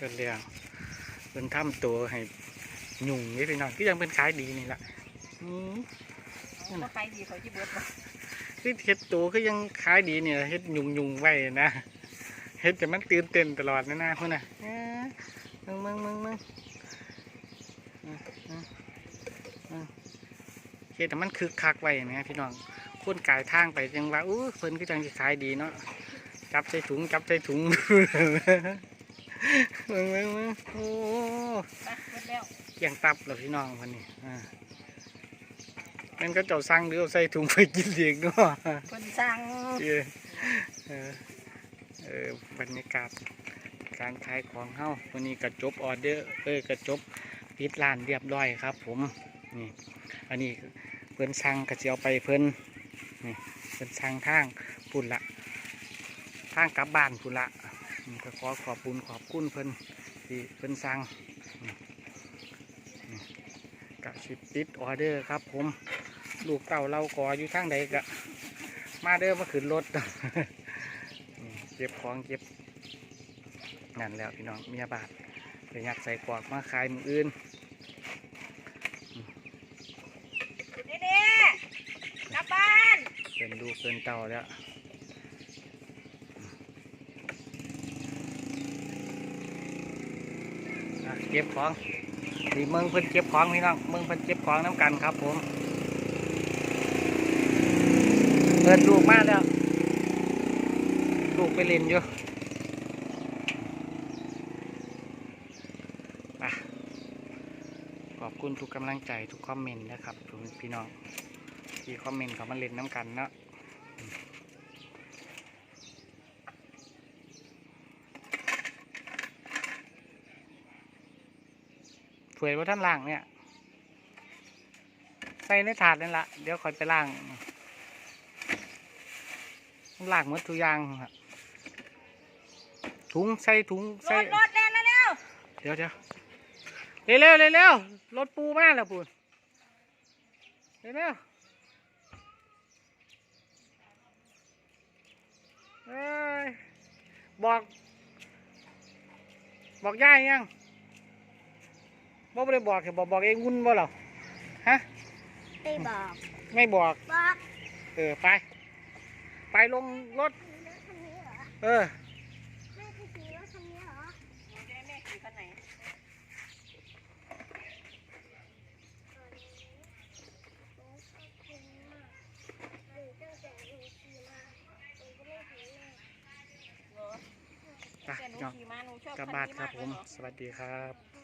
เพิ่นเลี้ยงเพิ่นทำตัวให้ยุ่งนี่พี่น้องก็ยังเป็นขายดีนี่ล่ะอืมก็ใครดีเขาที่เบิดบ่คือเฮ็ดตัวก็ยังขายดีเนี่ยเฮ็ดยุ่งยุ่งๆไว้นะเฮ็ดแต่มันตื่นเต้นตลอดนะนะพุ่นน่ะเอ้อมึงมึงมึงมึงอืมอืมอืมเฮ็ดแต่มันคึกคักไว้นะพี่น้องคนกายทางไปจังว่าอู้เพิ่นก็จังสิขายดีเนาะจับใส่ถุงจับใส่ถุง มึงมึงมึงโอ้ไปเบิดแล้วเกี่ยงตับแล้วพี่น้องคนนี้อ่านั่นก็เจ้าสั่งหรือเอาใส่ถุงไปกินเองเนาะเพิ่นสร้างเออเออเออบรรยากาศการขายของเฮาวันนี้ก็จบออเดอร์เออก็จบปิดร้านเรียบร้อยครับ ผมนี่อันนี้เพิ่นสั่งก็จะเอาไปเพิ่นนี่เพิ่นสั่งทางปุ่นละทางกลับบ้านปุ่นละอืม ก็ขอขอบคุญขอบคุณเพิ่นที่เพิ่นสั่งนี่นี่ก็สิปิดออเดอร์ครับ ผมลูกเต่าเรากออยู่ทางใดก็มาเด้อมาขึ้นรถนี่เก็บของเก็บนั่นแล้วพี่น้องเมียบาทไปยัดใส่กวากมาขายมืออื่นเด้ๆกลับบ้านเป็นดูกเป็นเต่าแล้วอะ เก็บของดีเมืองเพิ่นเก็บของพี่น้องเมืองเพิ่นเก็บของน้ำกันครับ ผม เปิดลูกมาแล้ว ลูกไปเล่นอยู่ไปขอบคุณทุกกำลังใจทุกคอมเมนต์นะครับทุกพี่น้องที่คอมเมนต์เขามาเล่นน้ำกันเนาะ ถ้วยว่าท่านล่างเนี่ย ใส่ในถาดนั่นละเดี๋ยวคอยไปล่างล่างหมดทุกอย่างครับถุงใส่ถุงรใส่ถรถแล่นแล้วเร็วเดี๋ยวเดี๋ยวเร็วเร็วเร็วเร็วรถปูมาแล้วปูนเร็วเร็วเอ้ยบอก บอกย่ายยัง บอกไม่ได้บอกแค่บอกบอกเองงุ่นบ่เหรอฮะ ไม่บอก ไม่บอก บอกเออไป ไปลงรถ มีรถคันนี้เหรอ เออ แม่จะขี่รถคันนี้เหรอจะให้แม่ขี่คันไหนตอนนี้หนูชอบกินมากหนูตั้งแต่หนูขี่มาหนูก็ไม่เห็นเลยเหรอไปแต่หนูเนาะขี่มาหนูชอบกลับคันบ้านนี้ครัมาบกผเลยมเหรอสวัสดีครับอื